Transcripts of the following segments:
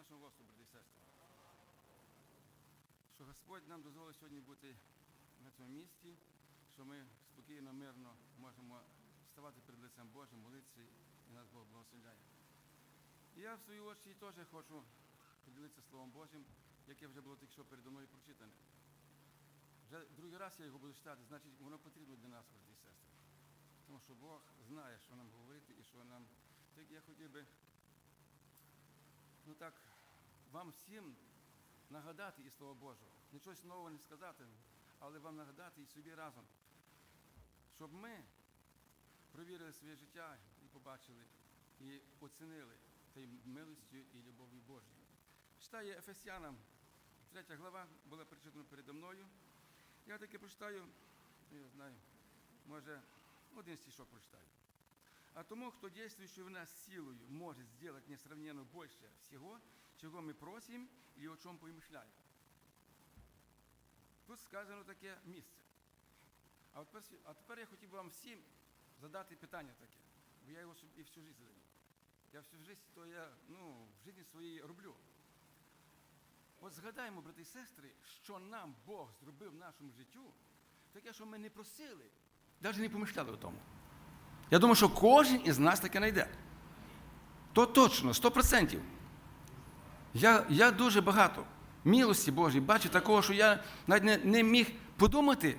нашому Господу, брати і сестри, що Господь нам дозволив сьогодні бути на цьому місці, що ми спокійно, мирно можемо ставати перед лицем Божим, молитися, і нас Бог благословляє. І я в свою очі теж хочу поділитися Словом Божим, яке вже було тільки що передо мною прочитане. Вже другий раз я його буду читати, значить воно потрібно для нас, брати і сестри. Тому що Бог знає, що нам говорити і що нам. Так я хотів би ну так, вам всім нагадати і Слово Божого. Нічого нового не сказати, але вам нагадати і собі разом, щоб ми провірили своє життя і побачили, і оцінили тією милостю і любов'ю Божою. Читає Ефесянам, 3 глава була прочитана передо мною. Я таки прочитаю, ну, я знаю, може, один стишок прочитаю. А тому, кто действующий в нас силою может сделать несравненно больше всего, чего мы просим или о чем помышляем. Тут сказано таке місце. А от а тепер я хотів би вам всім задати питання таке, бо я його собі всю життя задаю. Я всю життя то я ну, в житті своїй роблю. От згадаємо, брати і сестри, що нам Бог зробив в нашому життю, таке, що ми не просили, навіть не помишляли о тому. Я думаю, що кожен із нас таке знайде. То точно, 100%. Я, я дуже багато милості Божій бачу такого, що я навіть не, не міг подумати,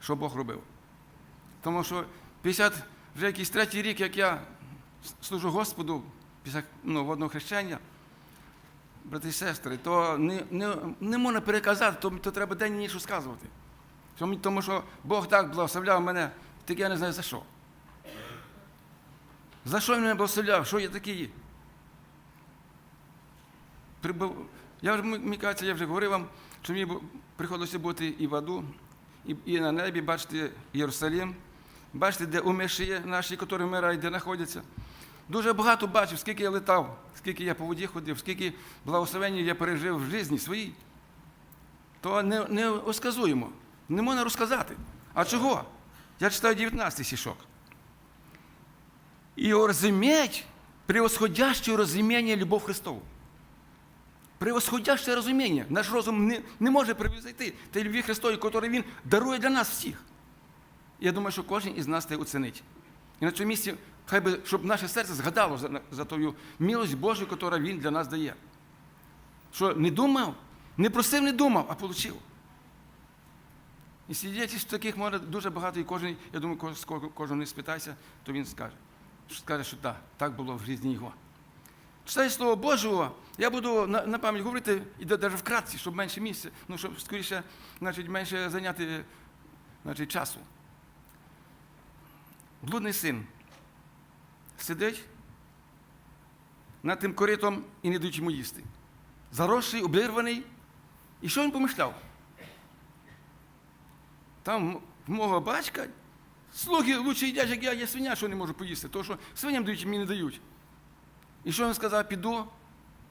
що Бог робив. Тому що 50, вже якийсь третій рік, як я служу Господу після ну, водного хрещення, брати і сестри, то не, не, не можна переказати, то, то треба день і ніч розказувати. Тому- що Бог так благословляв мене, так я не знаю за що. За що він мене благословляв? Що я такий? Прибув- Я вже, мені кажеться, я вже говорив вам, що мені приходилося бути і в аду, і, і на небі, бачити Єрусалим, бачити, де умерші наші, які вмирають, де знаходяться. Дуже багато бачив, скільки я летав, скільки я по воді ходив, скільки благословень я пережив в житті своїй. То не, не розказуємо, не можна розказати. А чого? Я читаю 19 сішок. И разуметь превосходящее разумение любов Христову. Превосходяще розуміння. Наш розум не, не може превзойти тієї любві Христової, яку Він дарує для нас всіх. Я думаю, що кожен із нас це оцінить. І на цьому місці, хай би, щоб наше серце згадало за, за тою милость Божу, яку Він для нас дає. Що не думав, не просив, не думав, а отримав. І свідчить таких може дуже багато, і кожен, я думаю, кож- кожен не спитайся, то він скаже. Скаже, що так, так було в житті його. Читаю Слово Божого, я буду на, на пам'ять говорити, і навіть вкратці, щоб менше місця, ну, щоб скоріше, значить, менше зайняти значить, часу. Блудний син сидить над тим коритом і не дають йому їсти. Заросший, обірваний. І що він помишляв? Там мого батька слуги лучше їдять, як я, я свиня, що не можу поїсти, тому що свиням дають, мені не дають. І що він сказав? Піду,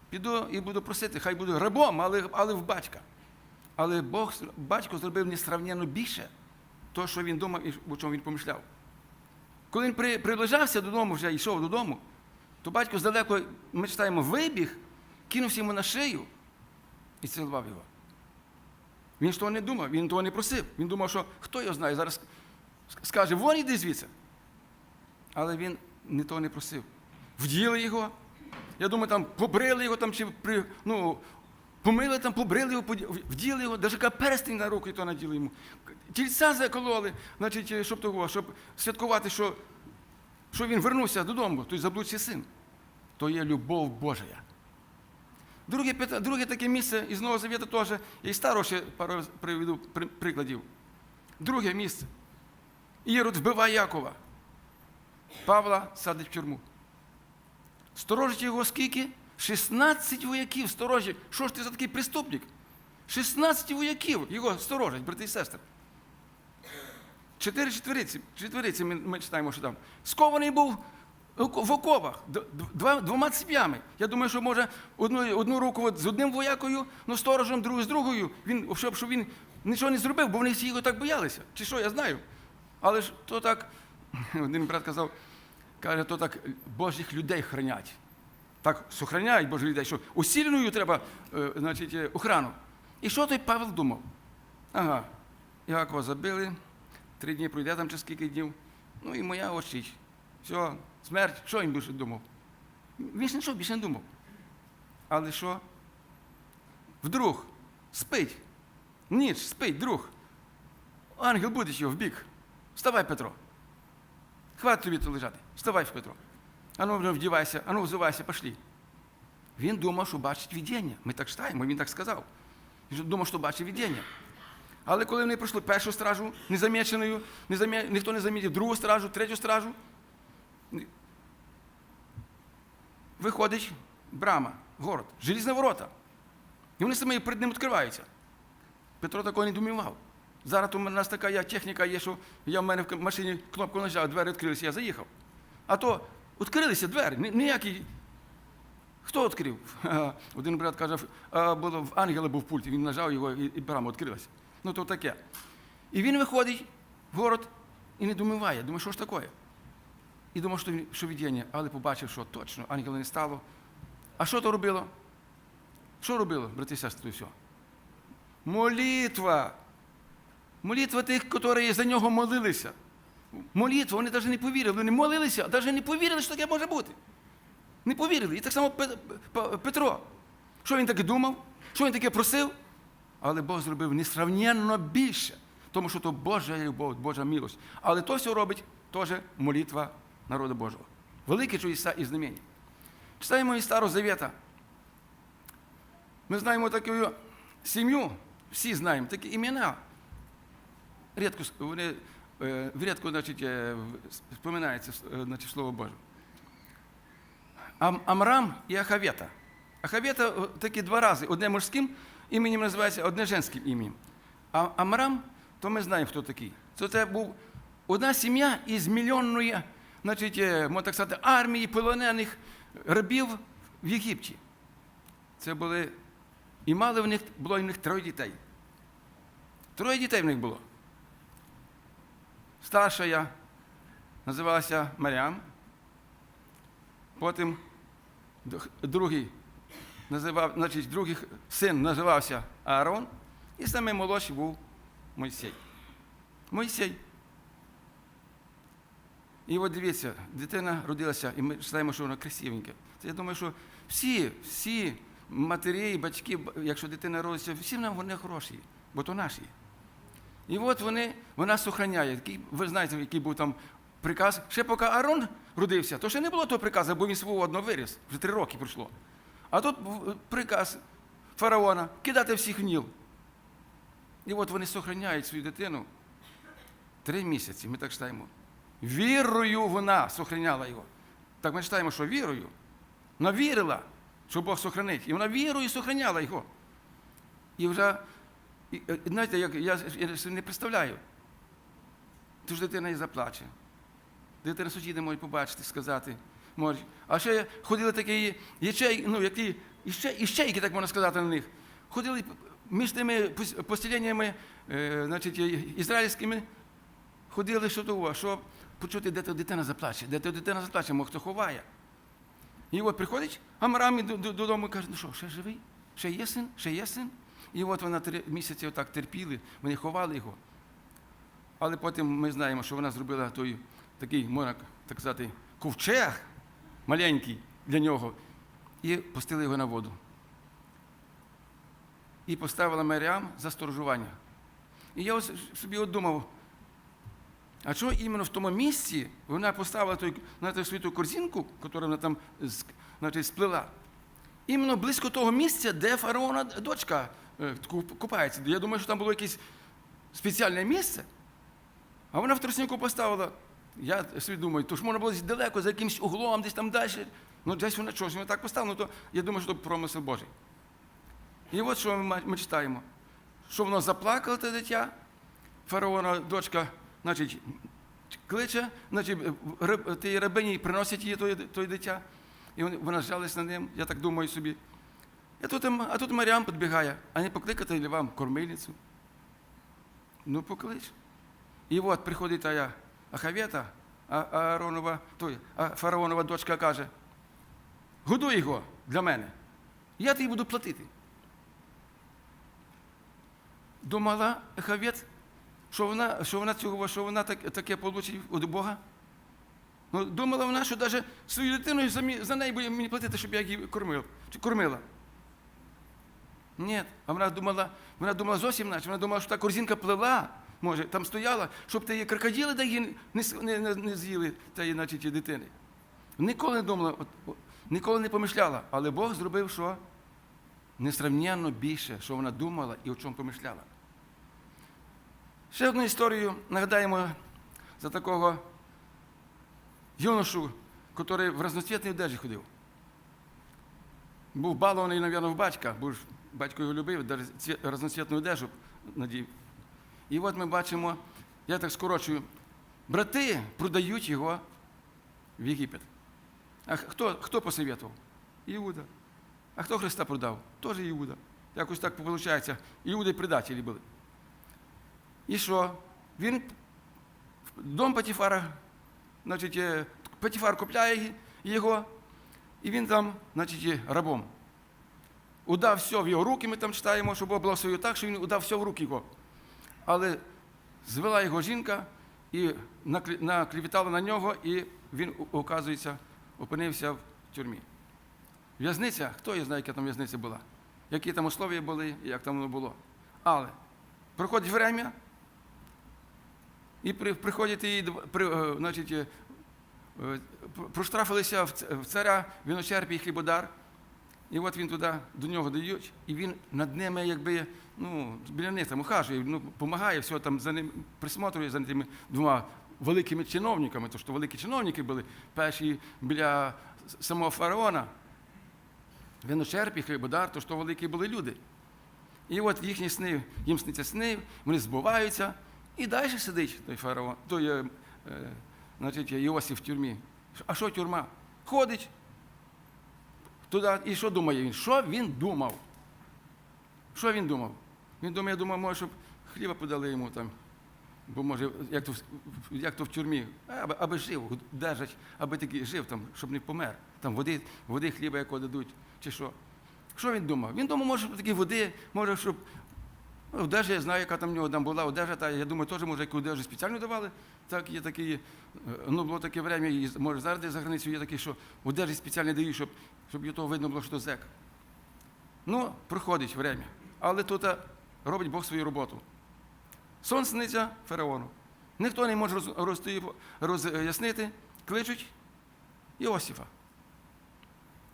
піду і буду просити, хай буду рабом, але, але в батька. Але Бог, батько зробив несравненно більше того, що він думав і о чому він помишляв. Коли він при, приближався додому, вже йшов додому, то батько здалеко, ми читаємо, вибіг, кинувся йому на шию і цілував його. Він ж того не думав, він того не просив. Він думав, що хто його знає, зараз скаже, вон іди звідси. Але він не того не просив. Вділи його. Я думаю, там побрили його, там, чи ну, помили там, побрили його, вділи його, навіть перстень на руку і то наділи йому. Тільця закололи, значить, щоб того, щоб святкувати, що, що він вернувся додому, той заблудший син. То є любов Божа. Друге, друге таке місце із Нового Завіту теж, я і старого ще пару приведу прикладів. Друге місце. Ірод вбиває Якова. Павла садить в тюрму. Сторожить його скільки? 16 вояків сторожить. Що ж ти за такий преступник? 16 вояків його сторожать, брати і сестри. Чотири четвериці, четвериці ми, ми читаємо, що там. Скований був в оковах, двома цепями. Я думаю, що може одну, одну руку от з одним воякою, ну сторожем, другу з другою. Він, щоб, щоб він нічого не зробив, бо вони всі його так боялися. Чи що, я знаю. Але ж то так, один брат казав, каже, то так Божих людей хранять. Так сохраняють Божих людей, що усиленою треба е, значить, е, охрану. І що той Павел думав? Ага, Якова забили, три дні пройде там чи скільки днів. Ну і моя очі. Все, смерть, що він більше думав? Він нічого більше не думав. Але що? Вдруг спить. Ніч, спить, друг. Ангел буде його в бік. Вставай, Петро. Хватить тобі тут лежати. Вставай, Петро. Ану, вже вдівайся, ану, взувайся, пошли. Він думав, що бачить видіння. Ми так читаємо, він так сказав. Він думав, що бачить видіння. Але коли вони пройшли першу стражу, незаміченою, незамі... ніхто не замітив другу стражу, третю стражу, виходить брама, город, желізні ворота. І вони самі перед ним відкриваються. Петро такого не думав. Зараз у нас така техніка є, що я в мене в машині кнопку нажав, двері відкрилися, я заїхав. А то відкрилися двері, ні- ніякий. Хто відкрив? Один брат каже, було, в ангела був пульт, він нажав його і, брама відкрилася. Ну то таке. І він виходить в город і не думає, думає, що ж таке. І думав, що, що видіння, але побачив, що точно ангела не стало. А що то робило? Що робило, брати і сестри, все? Молитва. Молитва тих, які за нього молилися. Молитва, вони навіть не повірили. Вони молилися, а навіть не повірили, що таке може бути. Не повірили. І так само Пе- Пе- Петро. Що він таке думав? Що він таке просив? Але Бог зробив несравненно більше, тому що то Божа любов, Божа милость. Але то все робить теж молитва народу Божого. Великі чудеса і знамення. Читаємо із Старого Завета. Ми знаємо таку сім'ю, всі знаємо такі імена. Рідко, вони, е, рідко значить, е, споминається е, значить, Слово Боже. Ам, Амрам і Ахавета. Ахавета такі два рази. Одне мужським іменем називається, одне женським іменем. А Амрам, то ми знаємо, хто такий. Це, це був одна сім'я із мільйонної, значить, можна так сказати, армії полонених рабів в Єгипті. Це були. І мали в них, було в них троє дітей. Троє дітей в них було. Старша називалася Маріам. Потім другий називав, значить, другий син називався Аарон, і саме молодший був Мойсей. Мойсей. І от дивіться, дитина родилася, і ми читаємо, що вона красивенька. Це я думаю, що всі, всі матері батьки, якщо дитина родиться, всі нам вони хороші, бо то наші. І от вони, вона сохраняє. Ви знаєте, який був там приказ. Ще поки Аарон родився, то ще не було того приказу, бо він свого одно виріс. Вже три роки пройшло. А тут приказ фараона кидати всіх в Ніл. І от вони сохраняють свою дитину три місяці, ми так читаємо. Вірою вона сохраняла його. Так ми читаємо, що вірою. Вона вірила, що Бог сохранить. І вона вірою сохраняла його. І вже, і, е, знаєте, як, я, я не представляю. То ж дитина і заплаче. Дитина сусіди можуть побачити, сказати. Можуть. А ще ходили такі ячей, ну, які, іще, іщейки, так можна сказати на них. Ходили між тими пос- е, ізраїльськими, ходили, що того, щоб почути, де то дитина заплаче, де то дитина заплаче, може хто ховає. І от приходить до- до- додому і каже, ну що, ще живий? Ще є син? Ще є син? І от вона три місяці отак терпіли, вони ховали його. Але потім ми знаємо, що вона зробила той такий, можна так сказати, ковчег маленький для нього, і пустили його на воду. І поставила Маріам за сторожування. І я собі от думав, а чого іменно в тому місці вона поставила той, свою ту корзинку, яку вона там значить, сплела, іменно близько того місця, де фараона дочка купається. Я думаю, що там було якесь спеціальне місце. А вона в тростнику поставила. Я собі думаю, то ж можна було десь далеко, за якимось углом, десь там далі. Ну, десь вона чогось вона так поставила, ну, то я думаю, що це промисел Божий. І от що ми, ми читаємо, що воно заплакало те дитя, фараона дочка, значить, кличе, значить, раб- тій рабині приносять їй той, той дитя, і вона жалась на ним, я так думаю собі. А тут, а тут Маріам підбігає, а не покликати ли вам кормильницю? Ну, поклич. І от приходить тая Ахавета, Ааронова, той, а фараонова дочка каже, годуй його для мене. Я тобі буду платити. Думала Хавець, що вона, що вона цього, що вона так, таке получить від Бога. Ну, думала вона, що навіть свою дитину за, неї буде мені платити, щоб я її кормила. Ні, а вона думала, вона думала зовсім інакше. Вона думала, що та корзинка плила, може, там стояла, щоб ті крокодили да її не, не, не, не з'їли тієї, значить, ті дитини. Ніколи не думала, от, ніколи не помишляла, але Бог зробив що? Несравненно більше, що вона думала і о чому помишляла. Ще одну історію нагадаємо за такого юношу, який в разноцвітній одежі ходив. Був балований, мабуть, в батька, ж батько його любив, разноцвітну одежу надів. І от ми бачимо, я так скорочую, брати продають його в Єгипет. А хто, хто посоветував? Іуда. А хто Христа продав? Теж Іуда. Якось так виходить. Іуди предателі були. І що? Він дом Патіфара, значить, е, Патіфар купляє його, і він там, значить, рабом. Удав все в його руки, ми там читаємо, що Бог благословив так, що він удав все в руки його. Але звела його жінка і наклі- наклівітала на нього, і він, оказується, опинився в тюрмі. В'язниця, хто я знає, яка там в'язниця була, які там условия були, як там воно було. Але проходить время, і приходять при, е, значить, е, е, проштрафилися в царя віночерпій хлібодар. І от він туди до нього дають, і він над ними, якби, ну, біля них там ухажує, ну, допомагає, все там за ним присмотрує за тими двома великими чиновниками, тому що великі чиновники були перші біля самого фараона. Виночерпій, хлібодар, то що великі були люди. І от їхні сни, їм сниться сни, вони збуваються, і далі сидить той фараон, той е, е, значить, Іосиф в тюрмі. А що тюрма? Ходить туди, і що думає він? Що він думав? Що він думав? Він думає, думав, може, щоб хліба подали йому там. Бо може, як то, як то в тюрмі, аби, аби жив, держать, аби такий жив, там, щоб не помер. Там води, води хліба якого дадуть, чи що. Що він думав? Він думав, може, щоб такі води, може, щоб. Ну, одежа, я знаю, яка там в нього там була одежа, та я думаю, теж, може, яку одежу спеціально давали. Так, є такі, е, ну, було таке время, і може зараз десь за границею є такі, що одежі спеціально дають, щоб, щоб його видно було, що то зек. Ну, проходить время. Але тут робить Бог свою роботу. Сон сниться фараону. Ніхто не може роз, роз'яснити, кличуть Іосифа.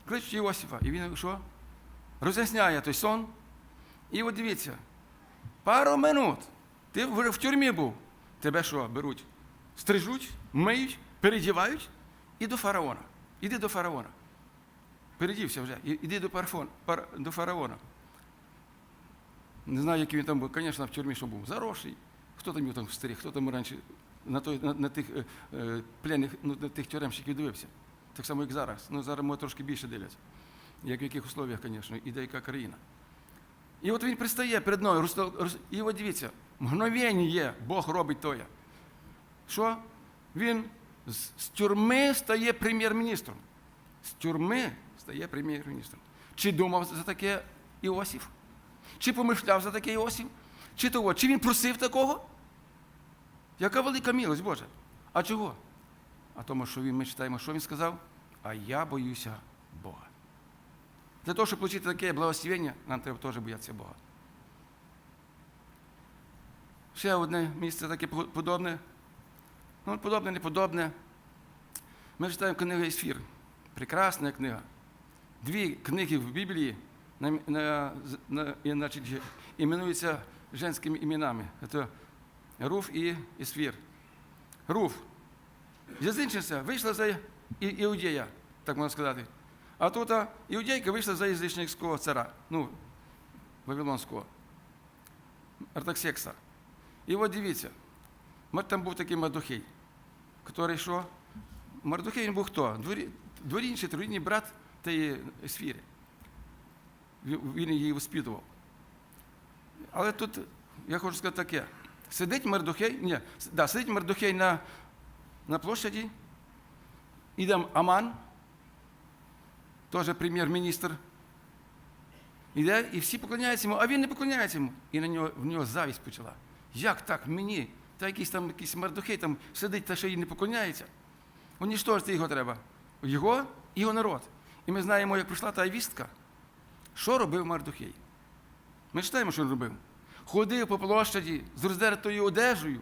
Кличуть Іосифа. І він що? Роз'ясняє той сон. І от дивіться, пару минут. Ти в, тюрмі був. Тебе що, беруть? Стрижуть, миють, передівають і до фараона. Іди до фараона. Передівся вже. Іди до, парфон, пар, до фараона. Не знаю, який він там був, звісно, в тюрмі що був. Заросший. Хто там його там старий, хто там раніше на, той, на, на тих е, е, пленних, ну, на тих тюремщиків дивився. Так само, як зараз. Ну, зараз ми трошки більше дивляться. Як в яких условиях, звісно, і деяка країна. І от він пристає перед мною, і от дивіться, мгновення Бог робить тоє. Що? Він з, тюрми стає прем'єр-міністром. З тюрми стає прем'єр-міністром. Чи думав за таке Іосиф? Чи помишляв за таке Іосиф? Чи того? Чи він просив такого? Яка велика милость Божа. А чого? А тому, що він, ми читаємо, що він сказав? А я боюся Бога. Для того, щоб отримати таке благословення, нам треба теж боятися Бога. Ще одне місце таке подобне. Ну, подобне, не подобне. Ми читаємо книгу Ісфір. Прекрасна книга. Дві книги в Біблії на, на, на, значить, іменуються женськими іменами. Це Руф і Ісфір. Руф. Язичниця вийшла за іудея, так можна сказати. А тут іудейка вийшла за язичницького цара, ну, Вавилонського, Артаксекса. І от дивіться, там був такий Мардухей, який що? Мардухей він був хто? Дворі, дворінний трудний брат тієї сфіри. Він її воспитував. Але тут, я хочу сказати таке. Сидить Мардухей, ні, да, сидить Мардухей на, на площаді, іде Аман, теж прем'єр-міністр. Іде, і всі поклоняються йому, а він не поклоняється йому. І на нього, в нього завість почала. Як так мені? Та якийсь там якийсь мардухей там сидить та ще й не поклоняється. Уніштожити його треба. Його і його народ. І ми знаємо, як прийшла та вістка. Що робив Мардухей? Ми читаємо, що він робив. Ходив по площаді з роздертою одежею,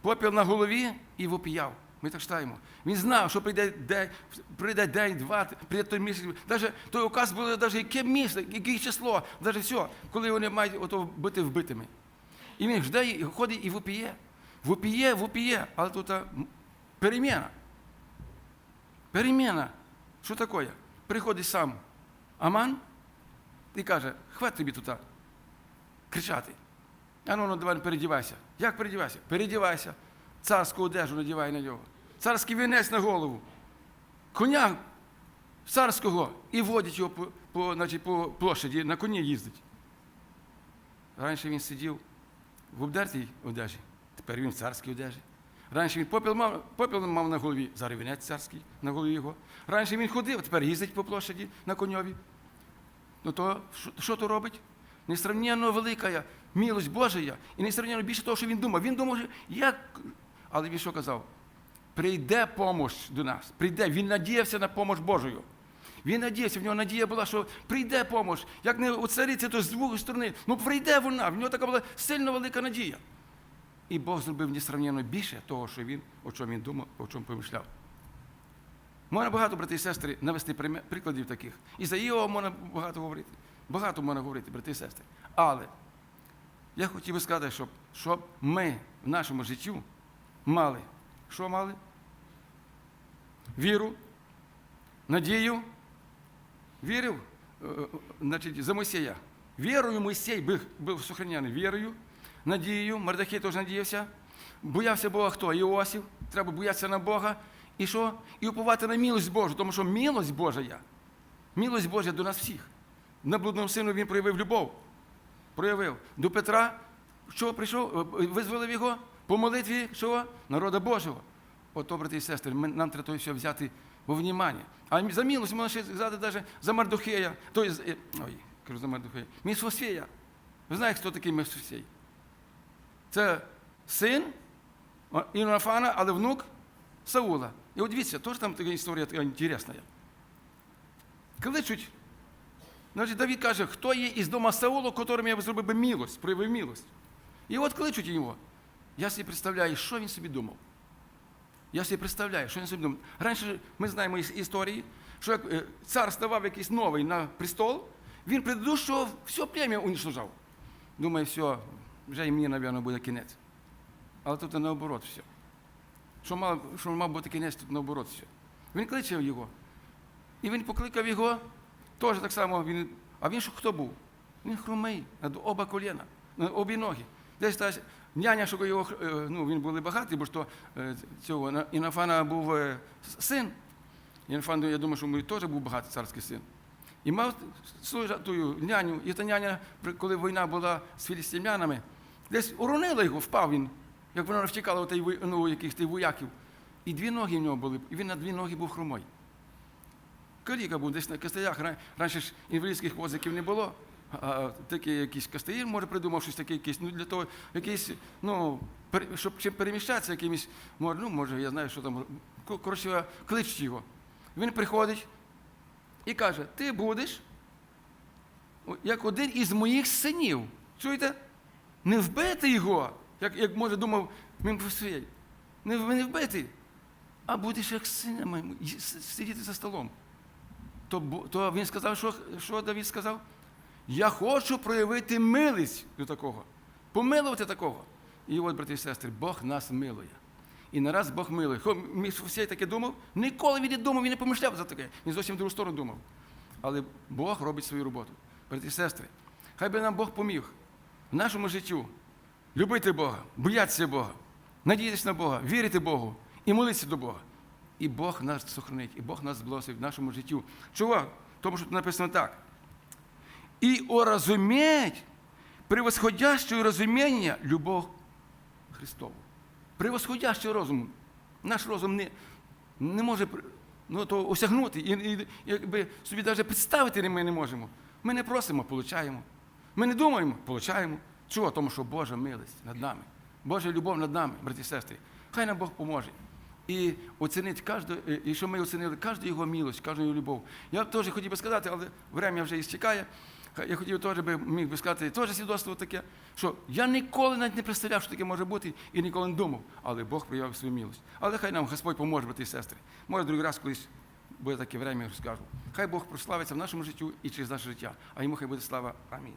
попіл на голові і вопіяв. Ми так читаємо. Він знав, що прийде день, прийде день, два, прийде той місяць. Даже той указ було навіть яке місце, яке число, навіть все, коли вони мають ото бути вбитими. І він жде, і ходить і вопіє. Вопіє, вопіє. Але тут переміна. Переміна. Що таке? Приходить сам Аман і каже, хват тобі тут кричати. А ну, ну давай передівайся. Як передівайся? Передівайся. Царську одежу надівай на нього. Царський вінець на голову. Коня царського і водять його по, по, значить, по площаді, на коні їздить. Раніше він сидів в обдертій одежі, тепер він в царській одежі. Раніше він попіл мав, попіл мав на голові, зараз вінець царський на голові його. Раніше він ходив, а тепер їздить по площаді на коньові. Ну то що, то робить? Несравненно велика милость Божия і несравненно більше того, що він думав. Він думав, як. Але він що казав? Прийде помощ до нас. Прийде. Він надіявся на помощ Божою. Він надіявся, в нього надія була, що прийде помощ. Як не у цариці, то з двох сторони. Ну прийде вона. В нього така була сильно велика надія. І Бог зробив несравненно більше того, що він, о чому він думав, о чому помишляв. Можна багато, брати і сестри, навести прикладів таких. І за Іова можна багато говорити. Багато можна говорити, брати і сестри. Але я хотів би сказати, щоб, щоб ми в нашому житті мали. Що мали? Віру, надію. Вірив, е, е, значить, за Мойсея. Вірою Мойсей був, був сохраняний вірою, надією. Мардахей теж надіявся. Боявся Бога хто? Іосиф. Треба боятися на Бога. І що? І уповати на милость Божу, тому що милость Божа, милость Божа до нас всіх. На блудному сину він проявив любов. Проявив. До Петра, що прийшов, е, визволив його по молитві що? народа Божого. Ото, брати і сестри, ми- нам треба то все взяти во внимання. А за милость можна ще сказати навіть за Мардухея. Той, е, ой, кажу за Мардухея. Місфосфея. Ви знаєте, хто такий Місфосфей? Це син о, Іоаннафана, але внук Саула. І от дивіться, теж там така історія така інтересна. Кличуть. Значить, Давид каже, хто є із дома Саула, котрим я б зробив би милость, проявив милость. І от кличуть його. Я собі представляю, що він собі думав. Я собі представляю, що він собі думав. Раніше ми знаємо із історії, що як е, цар ставав якийсь новий на престол, він предыдущого все плем'я уничтожав. Думаю, все, вже і мені, мабуть, буде кінець. Але тут наоборот все. Що мав, що мав бути кінець, тут наоборот все. Він кличе його. І він покликав його, теж так само, він, а він що хто був? Він хромий, на оба коліна, на обі ноги. Десь няня, що його, е, ну, він був багатий, бо ж то е, цього на- Інофана був е, син. Інофан, я думаю, що він теж був багатий царський син. І мав тую няню, і та няня, коли війна була з філістимлянами, десь уронила його, впав він, як вона втікала от ну, яких тих вояків. І дві ноги в нього були, і він на дві ноги був хромой. Каліка був десь на костаях. Раніше ж інвалідських возиків не було. Такий якийсь костаїр, може, придумав щось таке якийсь, ну для того, якийсь, ну, щоб чим переміщатися якимось, може, ну, може, я знаю, що там. Ко- Коротше, кличуть його. Він приходить і каже: ти будеш як один із моїх синів. Чуєте? Не вбити його, як, як може думав Мімфосфей. Не, не вбити, а будеш як сина сидіти за столом. То, то він сказав, що, що Давид сказав? Я хочу проявити милість до такого, помилувати такого. І от, брати і сестри, Бог нас милує. І нараз Бог милує. Хо Міфосей таке думав, ніколи він не думав, він не помишляв за таке. Він зовсім в другу сторону думав. Але Бог робить свою роботу. Брати і сестри, хай би нам Бог поміг в нашому життю любити Бога, боятися Бога, надіятися на Бога, вірити Богу і молитися до Бога. І Бог нас сохранить, і Бог нас благословить в нашому житті. Чого? Тому що тут написано так. І уразуметь превосходящее розуміння любов Христову. Превосходящий розум. Наш розум не, не може ну, то осягнути. І, і, якби собі навіть представити ми не можемо. Ми не просимо, получаємо. Ми не думаємо, получаємо. Чого? Тому що Божа милість над нами. Божа любов над нами, брати і сестри. Хай нам Бог поможе. І оцінити кожну, і щоб ми оцінили кожну його милость, кожну його любов. Я теж хотів би сказати, але время вже істікає. Я хотів теж би міг би сказати теж свідоцтво таке, що я ніколи навіть не представляв, що таке може бути, і ніколи не думав, але Бог проявив свою милость. Але хай нам Господь поможе, брати і сестри. Може, другий раз колись буде таке время, розкажу. Хай Бог прославиться в нашому житті і через наше життя. А йому хай буде слава. Амінь.